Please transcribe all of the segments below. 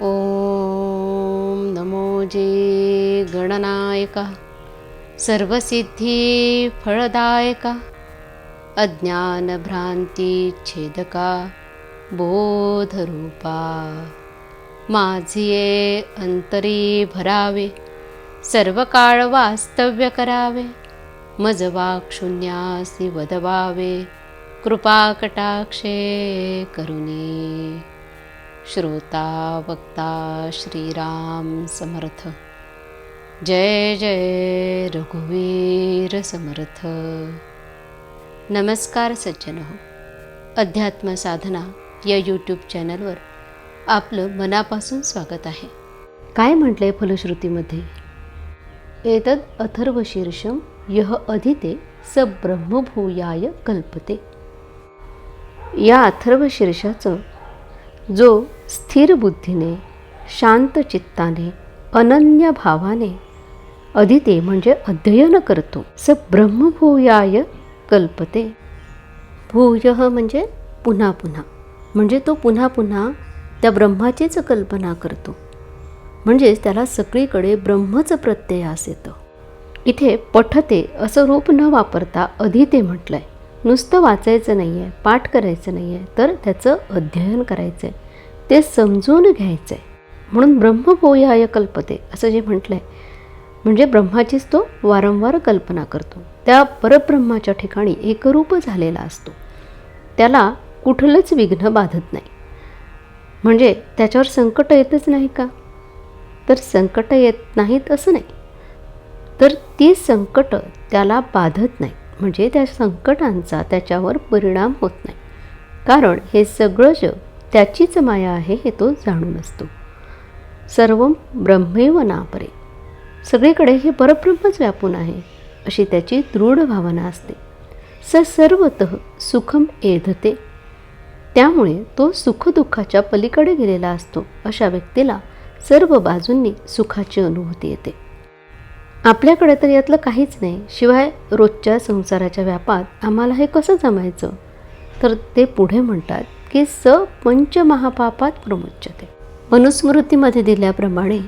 ॐ नमो जे गणनायका सर्वसिद्धिफलदायका अज्ञानभ्रान्तिच्छेदका बोधरूपा। माझिये अंतरी भरावे सर्व काळ वास्तव्य करावे मज वाक्शून्यासी वदवावे कृपाकटाक्षे करुणी। श्रोता वक्ता श्रीराम समर्थ। जय जय रघुवीर समर्थ। नमस्कार सज्जन हो अध्यात्म साधना या यूट्यूब चॅनलवर आपलं मनापासून स्वागत आहे. काय म्हटलंय फलश्रुतीमध्ये? एतद अथर्वशीर्षम यह अधिते स ब्रह्मभूयाय कल्पते. या अथर्वशीर्षाचं जो स्थिर बुद्धीने शांत चित्ताने अनन्य भावाने अदिते म्हणजे अध्ययन करतो. स ब्रह्मभूयाय कल्पते. भूय म्हणजे पुन्हा पुन्हा. म्हणजे तो पुन्हा पुन्हा त्या ब्रह्माचीच कल्पना करतो. म्हणजेच त्याला सगळीकडे ब्रह्मच प्रत्ययास येतं. इथे पठते असं रूप न वापरता अधिते म्हटलं आहे नुसतं वाचायचं नाही आहे पाठ करायचं नाही आहे तर त्याचं अध्ययन करायचं आहे ते समजून घ्यायचं आहे म्हणून ब्रह्मपोयाय कल्पते असं जे म्हटलं आहे म्हणजे ब्रह्माचीच तो वारंवार कल्पना करतो. त्या परब्रह्माच्या ठिकाणी एकरूप झालेला असतो. त्याला कुठलंच विघ्न बाधत नाही. म्हणजे त्याच्यावर संकट येतच नाही का? तर संकट येत नाहीत असं नाही. तर ती संकट त्याला बाधत नाही. म्हणजे त्या संकटांचा त्याच्यावर परिणाम होत नाही. कारण हे सगळं जग त्याचीच माया आहे हे तो जाणून असतो. सर्व ब्रह्मेव नापरे. सगळीकडे हे परब्रह्मच व्यापून आहे अशी त्याची दृढ भावना असते. स सर्वत सुखम एधते. त्यामुळे तो सुखदुःखाच्या पलीकडे गेलेला असतो अशा व्यक्तीला सर्व बाजूंनी सुखाची अनुभूती येते. आपल्याकडे तर यातलं काहीच नाही. शिवाय रोजच्या संसाराच्या व्यापात आम्हाला हे कसं जमायचं? तर ते पुढे म्हणतात की स पंचमहापापात प्रमुच्यते. मनुस्मृतीमध्ये दिल्याप्रमाणे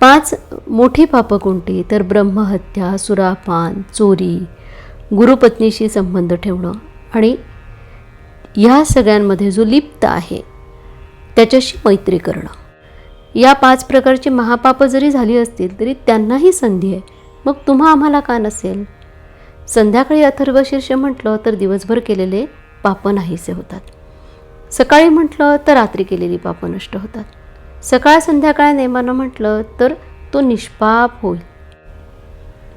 पाच मोठी पापं कोणती? तर ब्रह्महत्या सुरापान चोरी गुरुपत्नीशी संबंध ठेवणं आणि ह्या सगळ्यांमध्ये जो लिप्त आहे त्याच्याशी मैत्री करणं. या पाच प्रकारची महापापं जरी झाली असतील तरी त्यांनाही संधी आहे. मग तुम्हा आम्हाला का नसेल? संध्याकाळी अथर्वशीर्ष म्हटलं तर दिवसभर केलेले पापं नाहीसे होतात. सकाळी म्हटलं तर रात्री केलेली पापं नष्ट होतात. सकाळ संध्याकाळ नेमानं म्हटलं तर तो निष्पाप होईल.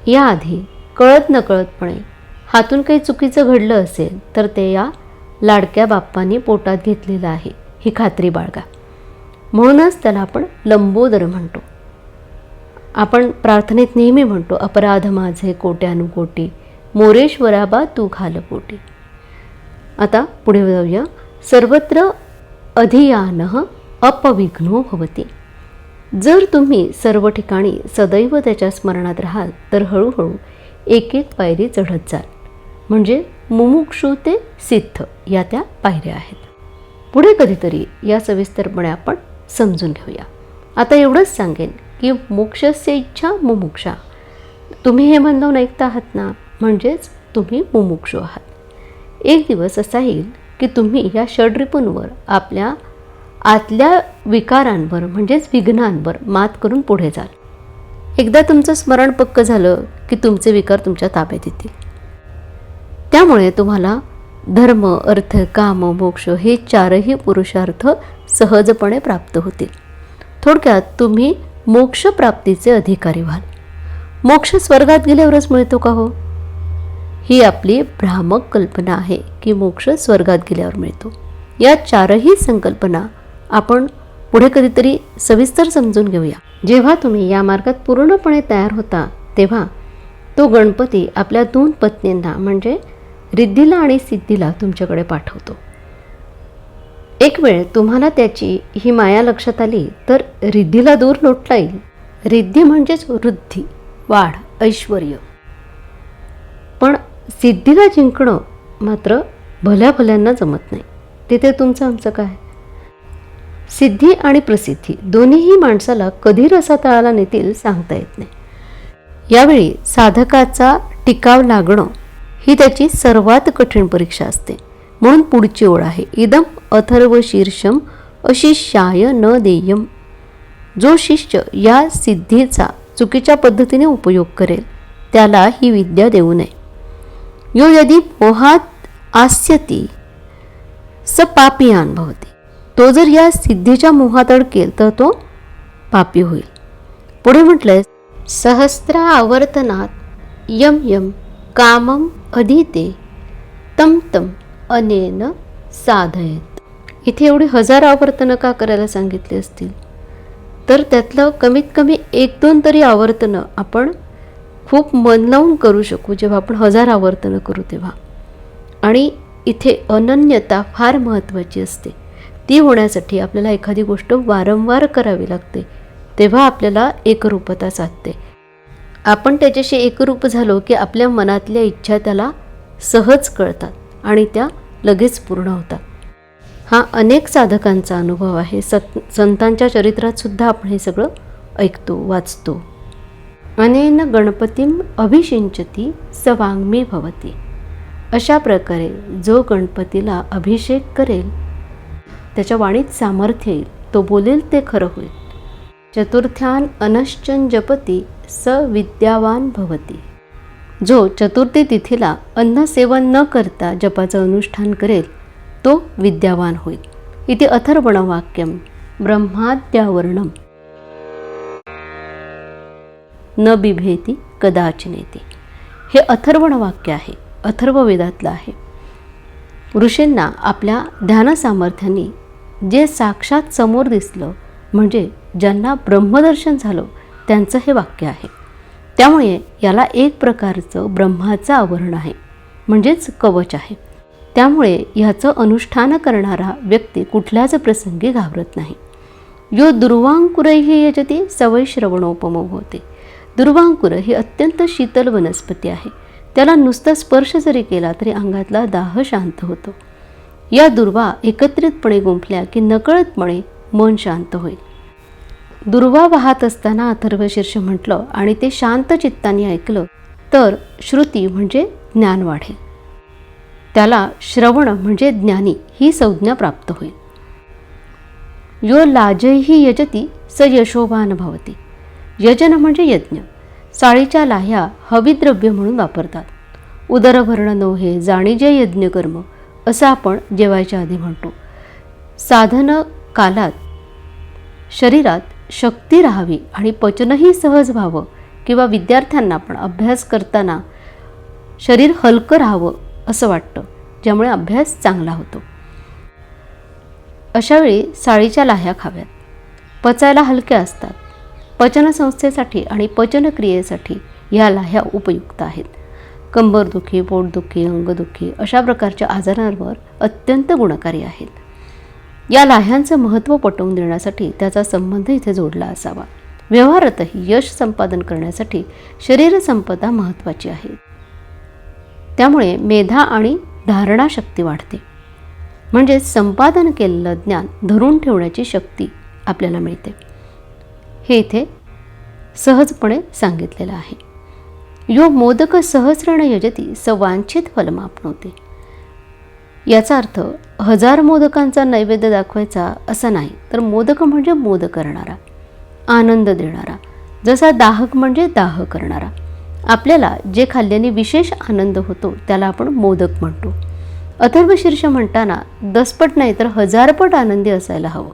याआधी कळत नकळतपणे हातून काही चुकीचं घडलं असेल तर ते या लाडक्या बाप्पांनी पोटात घेतलेलं आहे ही खात्री बाळगा. म्हणूनच त्याला आपण लंबोदर म्हणतो. आपण प्रार्थनेत नेहमी म्हणतो अपराध माझे कोट्यानुकोटी मोरेश्वराबा तू घालपोटी आता पुढे जाऊया. सर्वत्र अधियान अपविघ्नो भवती. जर तुम्ही सर्व ठिकाणी सदैव त्याच्या स्मरणात राहाल तर हळूहळू एक एक पायरी चढत जाल. म्हणजे मुमुक्षू ते सिद्ध या त्या पायऱ्या आहेत. पुढे कधीतरी या सविस्तरपणे आपण समजून घेऊया. आता एवढंच सांगेन की मोक्षस्य इच्छा मुमुक्षा. तुम्ही हे म्हणून ऐकता आहात ना? म्हणजेच तुम्ही मुमुक्षू आहात. एक दिवस असा येईल की तुम्ही या षडरिपूंवर आपल्या आतल्या विकारांवर म्हणजेच विघ्नांवर मात करून पुढे जाल. एकदा तुमचं स्मरण पक्क झालं की तुमचे विकार तुमच्या ताब्यात येतील. त्यामुळे तुम्हाला धर्म अर्थ काम मोक्ष हे चारही पुरुषार्थ सहजपणे प्राप्त होतील. थोडक्यात तुम्ही मोक्षप्राप्तीचे अधिकारी व्हाल. मोक्ष स्वर्गात गेल्यावरच मिळतो का हो? ही आपली भ्रामक कल्पना आहे की मोक्ष स्वर्गात गेल्यावर मिळतो. या चारही संकल्पना आपण पुढे कधीतरी सविस्तर समजून घेऊया. जेव्हा तुम्ही या मार्गात पूर्णपणे तयार होता तेव्हा तो गणपती आपल्या दोन पत्नींना म्हणजे रिद्धीला आणि सिद्धीला तुमच्याकडे पाठवतो. एक वेळ तुम्हाला त्याची ही माया लक्षात आली तर रिद्धीला दूर लोटता येईल. रिद्धी म्हणजेच वृद्धी वाढ ऐश्वर पण सिद्धीला जिंकणं मात्र भल्या भल्यांना जमत नाही. तिथे तुमचं आमचं काय? सिद्धी आणि प्रसिद्धी दोन्हीही माणसाला कधी रसा तळाला नेतील सांगता येत नाही. यावेळी साधकाचा टिकाव लागणं ही त्याची सर्वात कठीण परीक्षा असते. म्हणून पुढची ओळ आहे. इदम अथर्व शीर्षम अशिष्याय न देयम. जो शिष्य या सिद्धीचा चुकीच्या पद्धतीने उपयोग करेल त्याला ही विद्या देऊ नये. यो यदि मोहात आस्यती स पापी अनुभवते. तो जर या सिद्धीच्या मोहात अडकेल तर तो पापी होईल. पुढे म्हटलंय सहस्र आवर्तनात यम यम कामम अधिते तम तम अनेन साधयत. इथे एवढी हजार आवर्तनं का करायला सांगितली असतील? तर त्यातलं कमीत कमी एक दोन तरी आवर्तनं आपण खूप मन लावून करू शकू जेव्हा आपण हजार आवर्तनं करू तेव्हा. आणि इथे अनन्यता फार महत्त्वाची असते. ती होण्यासाठी आपल्याला एखादी गोष्ट वारंवार करावी लागते तेव्हा आपल्याला एकरूपता साधते. आपण त्याच्याशी एकरूप झालो की आपल्या मनातल्या इच्छा त्याला सहज कळतात आणि त्या लगेच पूर्ण होतात. हा अनेक साधकांचा अनुभव आहे. सत संतांच्या चरित्रात सुद्धा आपण हे सगळं ऐकतो वाचतो. अनेन गणपतीम अभिषिंचती सवाङ्मी भवती. अशा प्रकारे जो गणपतीला अभिषेक करेल त्याच्या वाणीत सामर्थ्य येईल तो बोलेल ते खरं होईल. चतुर्थ्यान अनश्चन जपती स विद्यावान भवती। जो चतुर्थी तिथीला अन्नसेवन न करता जपाचं अनुष्ठान करेल तो विद्यावान होईल। इथे अथर्वण वाक्यम ब्रह्माद्यावर्णम। न बिभेती कदाचनेती। हे अथर्वण वाक्य आहे अथर्व वेदातलं आहे। ऋषींना आपल्या ध्यानसामर्थ्याने जे साक्षात समोर दिसलं म्हणजे ज्यांना ब्रह्मदर्शन झालं त्यांचं हे वाक्य आहे. त्यामुळे याला एक प्रकारचं ब्रह्माचं आवरण आहे म्हणजेच कवच आहे. त्यामुळे ह्याचं अनुष्ठान करणारा व्यक्ती कुठल्याच प्रसंगी घाबरत नाही. यो दुर्वांकुरही यजती सवय श्रवणोपम होते. दुर्वांकुर ही अत्यंत शीतल वनस्पती आहे. त्याला नुसता स्पर्श जरी केला तरी अंगातला दाह शांत होतो. या दुर्वा एकत्रितपणे गुंफल्या की नकळतपणे मन शांत होईल. दुर्वा वाहत असताना अथर्वशीर्ष म्हटलं आणि ते शांत चित्ताने ऐकलं तर श्रुती म्हणजे ज्ञान वाढेल त्याला श्रवण म्हणजे ज्ञानी ही संज्ञा प्राप्त होईल. यो लाजही यजती स यशोभान भवती. यजन म्हणजे यज्ञ. साळीच्या लाह्या हविद्रव्य म्हणून वापरतात. उदरभरण नोहे जाणीजे यज्ञकर्म असं आपण जेवायच्या आधी म्हणतो. साधन कालात शरीरात शक्ती राहावी आणि पचनही सहज व्हावं किंवा विद्यार्थ्यांना पण अभ्यास करताना शरीर हलकं राहावं असं वाटतं ज्यामुळे अभ्यास चांगला होतो. अशावेळी साळीच्या लाह्या खाव्यात. पचायला हलक्या असतात. पचनसंस्थेसाठी आणि पचनक्रियेसाठी ह्या लाह्या उपयुक्त आहेत. कंबरदुखी पोटदुखी अंगदुखी अशा प्रकारच्या आजारांवर अत्यंत गुणकारी आहेत. या लाह्यांचं महत्त्व पटवून देण्यासाठी त्याचा संबंध इथे जोडला असावा. व्यवहारातही यश संपादन करण्यासाठी शरीरसंपदा महत्त्वाची आहे. त्यामुळे मेधा आणि धारणाशक्ती वाढते. म्हणजे संपादन केलेलं ज्ञान धरून ठेवण्याची शक्ती आपल्याला मिळते. हे इथे सहजपणे सांगितलेलं आहे. यो मोदक सहस्रण यजती सवांछित फलमापनवते याचा अर्थ हजार मोदकांचा नैवेद्य दाखवायचा असा नाही तर मोदक म्हणजे मोद करणारा आनंद देणारा. जसा दाहक म्हणजे दाह करणारा. आपल्याला जे खाल्ल्याने विशेष आनंद होतो त्याला आपण मोदक म्हणतो. अथर्वशीर्ष म्हणताना दसपट नाही तर हजारपट आनंदी असायला हवं.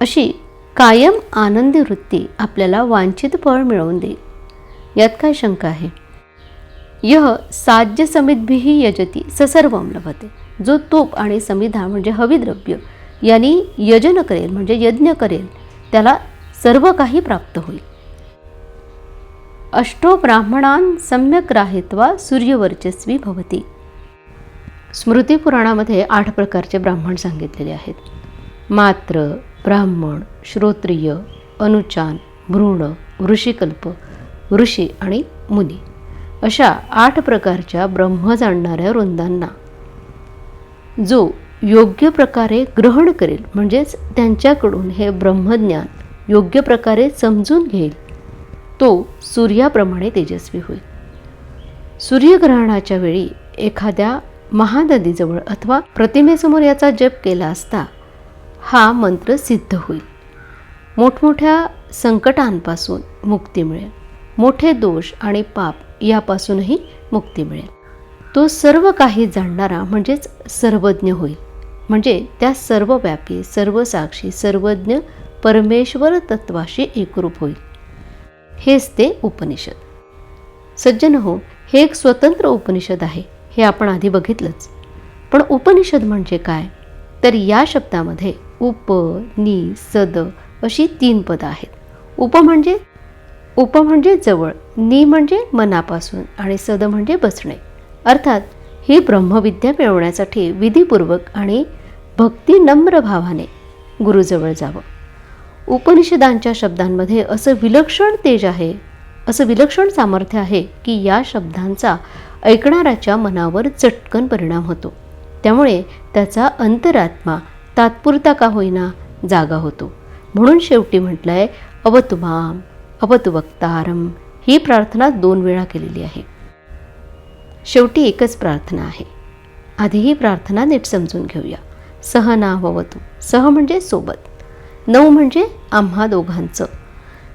अशी कायम आनंदी वृत्ती आपल्याला वांछित फळ मिळवून देईल. यात काय शंका आहे? यह साज्य समितभिही यजती ससर्वम लभते. जो तूप आणि समिधा म्हणजे हविद्रव्य यांनी यजन करेल म्हणजे यज्ञ करेल त्याला सर्व काही प्राप्त होईल. अष्टो ब्राह्मणान सम्यक राहित्वा सूर्यवर्चस्वी भवती. स्मृतिपुराणामध्ये आठ प्रकारचे ब्राह्मण सांगितलेले आहेत. मात्र ब्राह्मण श्रोत्रिय अनुचान भ्रूण ऋषिकल्प ऋषी आणि मुनी अशा आठ प्रकारच्या ब्रह्म जाणणाऱ्या वृंदांना जो योग्य प्रकारे ग्रहण करेल म्हणजेच त्यांच्याकडून हे ब्रह्मज्ञान योग्य प्रकारे समजून घेईल तो सूर्याप्रमाणे तेजस्वी होईल. सूर्यग्रहणाच्या वेळी एखाद्या महानदीजवळ अथवा प्रतिमेसमोर याचा जप केला असता हा मंत्र सिद्ध होईल. मोठमोठ्या संकटांपासून मुक्ती मिळेल. मोठे दोष आणि पाप यापासूनही मुक्ती मिळेल. तो सर्व काही जाणणारा म्हणजेच सर्वज्ञ होईल. म्हणजे त्या सर्वव्यापी सर्वसाक्षी सर्वज्ञ परमेश्वर तत्वाशी एकरूप होईल. हेच ते उपनिषद. सज्जन हो हे एक स्वतंत्र उपनिषद आहे हे आपण आधी बघितलंच. पण उपनिषद म्हणजे काय? तर या शब्दामध्ये उप नि सद अशी तीन पदं आहेत. उप म्हणजे उप म्हणजे जवळ नि म्हणजे मनापासून आणि सद म्हणजे बसणे. अर्थात ही ब्रह्मविद्या मिळवण्यासाठी विधीपूर्वक आणि भक्ती नम्र भावाने गुरुजवळ जावं. उपनिषदांच्या शब्दांमध्ये असं विलक्षण तेज आहे असं विलक्षण सामर्थ्य आहे की या शब्दांचा ऐकणाऱ्याच्या मनावर चटकन परिणाम होतो. त्यामुळे त्याचा अंतरात्मा तात्पुरता का होईना जागा होतो. म्हणून शेवटी म्हटलं आहे अवतुमाम अवतुवक्तारम ही प्रार्थना दोन वेळा केलेली आहे. शेवटी एकच प्रार्थना आहे. आधी ही प्रार्थना नीट समजून घेऊया. सह ना नाववतु सह म्हणजे सोबत. नऊ म्हणजे आम्हा दोघांचं.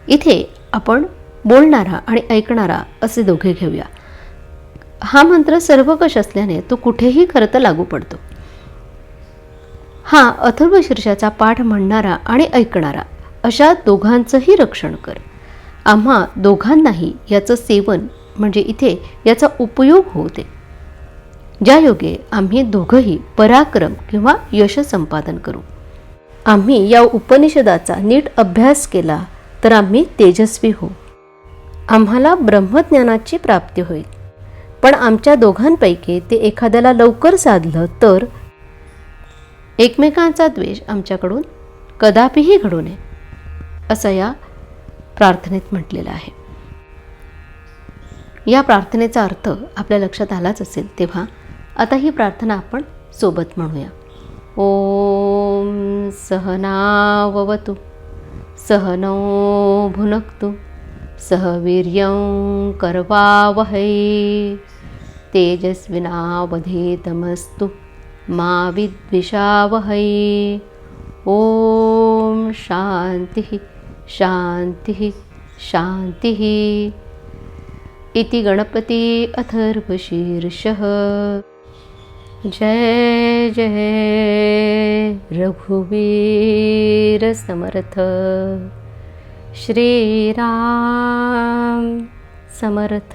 इथे आपण बोलणारा आणि ऐकणारा असे दोघे घेऊया. हा मंत्र सर्वकष असल्याने तो कुठेही खरं तर लागू पडतो. हा अथर्व शीर्षाचा पाठ म्हणणारा आणि ऐकणारा अशा दोघांचंही रक्षण कर. आम्हा दोघांनाही याचं सेवन म्हणजे इथे याचा उपयोग होते. ज्या योगे आम्ही दोघंही पराक्रम किंवा यश संपादन करू. आम्ही या उपनिषदाचा नीट अभ्यास केला तर आम्ही तेजस्वी होऊ. आम्हाला ब्रह्मज्ञानाची प्राप्ती होईल. पण आमच्या दोघांपैकी ते एखाद्याला लवकर साधलं तर? एकमेकांचा द्वेष आमच्याकडून कदापिही घडू नये असं या प्रार्थनेत म्हटलेलं आहे. या प्रार्थनेचा अर्थ आपल्या लक्षात आलाच असेल तेव्हा आता ही प्रार्थना आपण सोबत म्हणूया. ओम सहनावतु सहनो भुनक्तु सहवीर्यं करवावहै तेजस्विनावधीतमस्तु मा विद्विषावहै. ॐ शान्तिः शान्तिः शान्तिः. इति गणपति अथर्वशीर्षः। जय जय रघुवीर समर्थ। श्रीराम समर्थ।